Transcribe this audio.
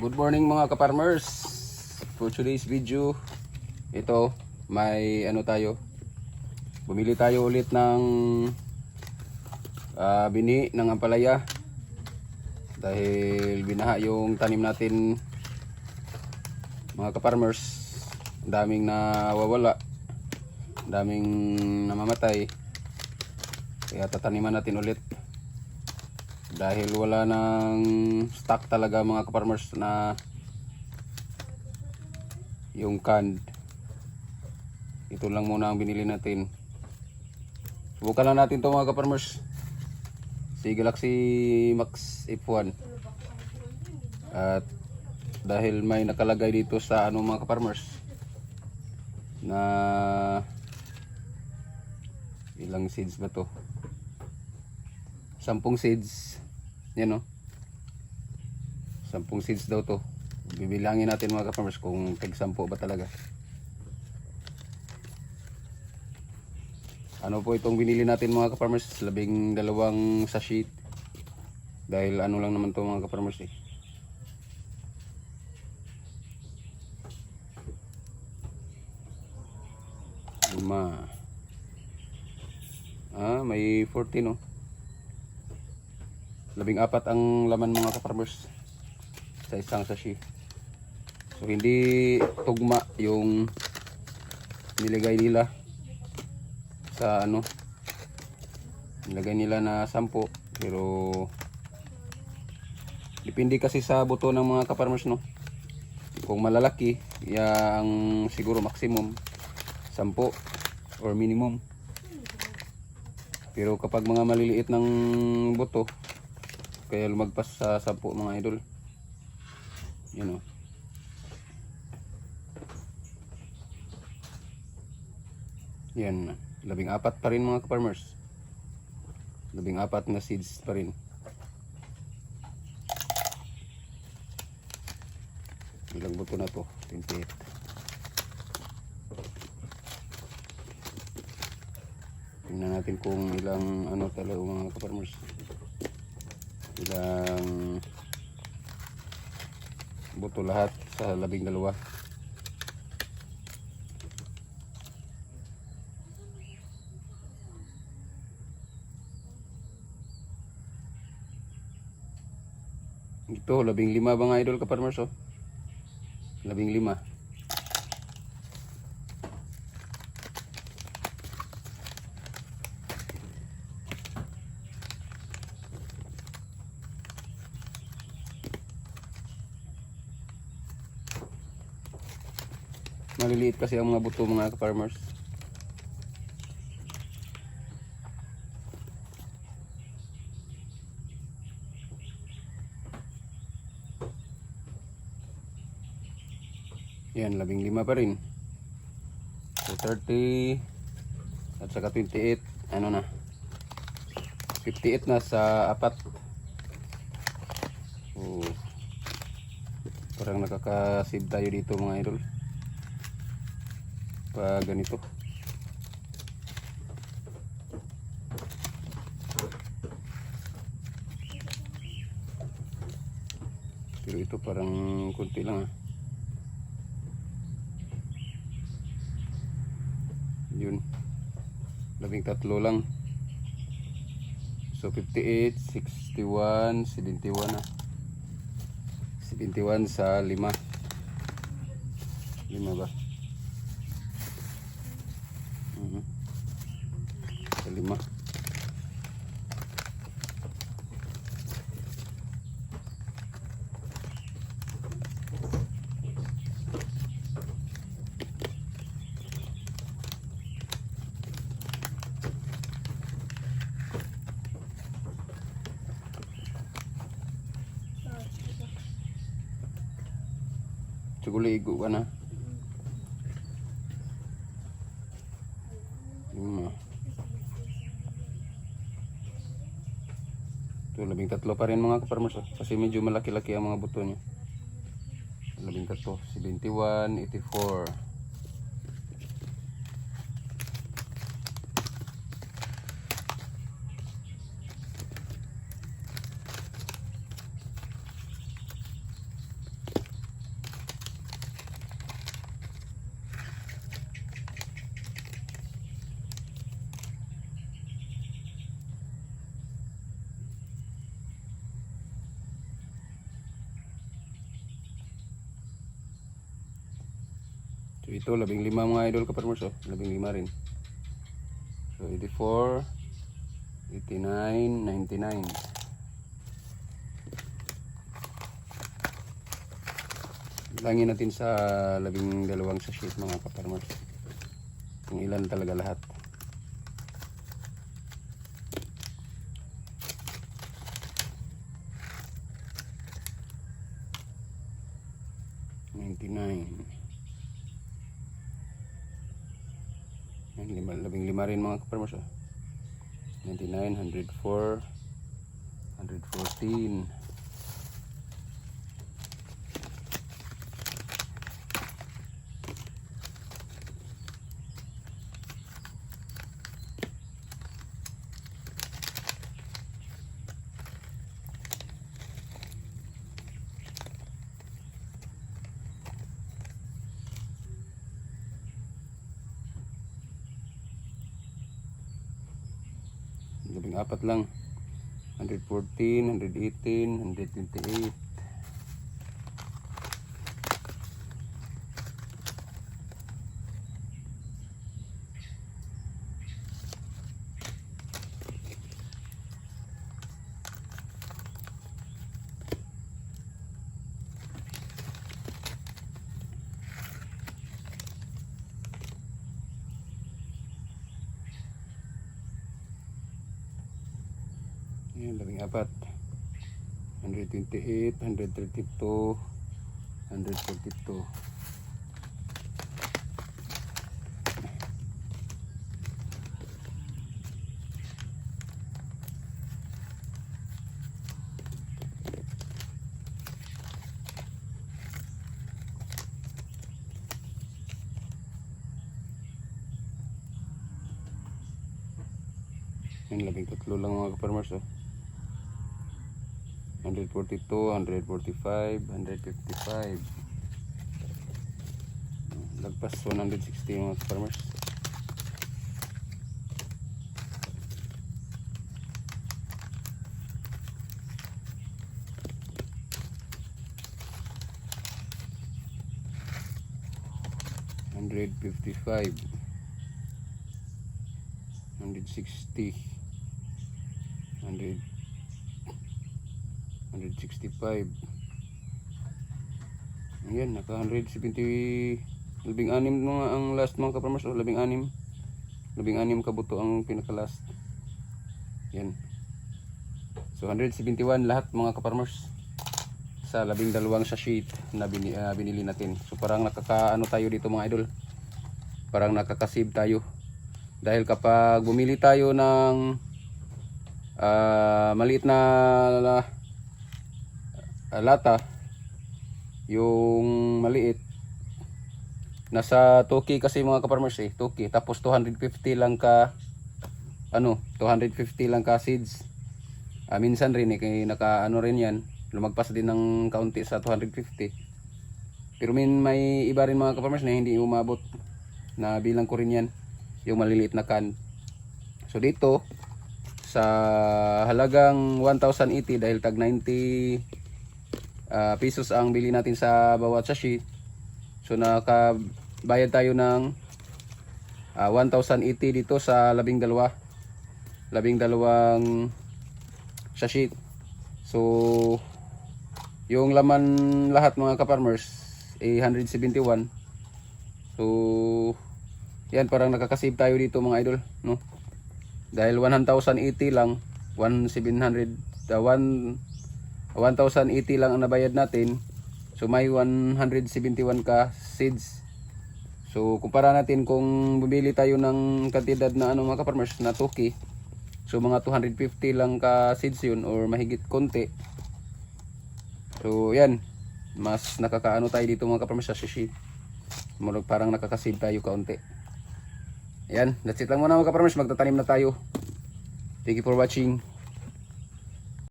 Good morning mga kaparmers. For today's video, ito may ano tayo. Bumili tayo ulit ng ah, bini ng ampalaya. Dahil binaha yung tanim natin mga kaparmers. Ang daming nawawala. Daming namamatay. Kaya tataniman natin ulit dahil wala nang stock talaga mga kaparmers na yung canned. Ito lang muna ang binili natin. Subukan lang natin to mga kaparmers si Galaxy Max F1 at dahil may nakalagay dito sa ano mga kaparmers na ilang seeds ba to? Sampung seeds yan o sampung seeds daw to. Bibilangin natin mga ka-farmers kung tag sampu ba talaga. Ano po itong binili natin mga ka-farmers? Labing dalawang sachet. Dahil ano lang naman to mga ka-farmers eh. Ah may 14 oh labing apat ang laman mga kaparmers sa isang sashi so hindi tugma yung nilagay nila sa ano nilagay nila na sampo pero depende kasi sa buto ng mga kaparmers no? Kung malalaki ya ang siguro maximum sampo or minimum. Pero kapag mga maliliit ng buto kaya lumagpas sa sampu mga idol. Yun o yan. Labing apat pa rin mga farmers labing apat na seeds pa rin. Ilang buto na to 28 tingnan natin kung ilang ano talaga mga farmers ilang buto lahat sa labing dalawa. Ito labing lima ba nga idol kaparmers oh labing lima maliliit kasi ang mga buto mga farmers. Yan labing lima pa rin. so 30 at saka 28 ano na? 58 na sa apat. Oh parang nakaka-save tayo dito mga idol pa ganito. Pero ito parang kunti lang ah. Yun. Labing tatlo lang. So 58 61 71 ah. 71 sa 5 5 ba Sa lima. Siguro igo ka na. Lima. Ito, labing tatlo pa rin mga kaparmers. oh. Kasi medyo malaki-laki ang mga buto niya. Labing tatlo. 71, 84. So ito, labing lima mga idol ka farmers oh. Labing lima rin. So 84, 89, 99. Langin natin sa labing dalawang sachet mga kaparmers. Kung ilan talaga lahat. Ninety-nine. Yan, lima, labing lima rin mga kaparmers. Oh. 99, 104, 114. Labing apat lang. 114, 118, 128. Yan, labing apat. 128, 132, 142. Yan, labing tatlo lang mga kaparmers oh. 142, 145, 155. Lagpas 160 mga farmers. Hundred fifty-five, hundred sixty, hundred 165 Ayan, naka 170 Labing anim mga ang last mga kaparmers o labing anim Labing anim kabuto ang pinaka last Yan So 171 lahat mga kaparmers Sa labing dalawang sachet na bini, ah, binili natin. So parang nakakaano tayo dito mga idol. Parang nakakasave tayo. Dahil kapag bumili tayo ng ah, maliit na ah, lata. Yung maliit. Nasa 2k kasi mga kaparmers eh. 2k tapos 250 lang ka ano 250 lang ka seeds. Ah, minsan rin eh kay naka ano rin yan. Lumagpas din ng kaunti sa 250 pero min may iba rin mga kaparmers na hindi umabot na bilang ko rin yan yung maliliit na can. So dito sa halagang 1,080 dahil tag 90 ah, pesos ang bili natin sa bawat sachet. So nakabayad tayo ng ah, 1,080 dito sa labing dalawa. Labing dalawang sachet. So yung laman lahat mga kaparmers eh 171. So yan parang nakakasave tayo dito mga idol, no? Dahil 1,080 lang, 1,700 uh, 1 1,080 lang ang nabayad natin. So may 171 ka seeds. So kumpara natin kung bumili tayo ng kantidad na ano mga farmers na 2k. So mga 250 lang ka seeds yun or mahigit konti. So yan. Mas nakakaano tayo dito mga farmers sa sushi. Murag parang nakakasave tayo kaunti. Yan, that's it lang muna mga farmers. Magtatanim na tayo. Thank you for watching.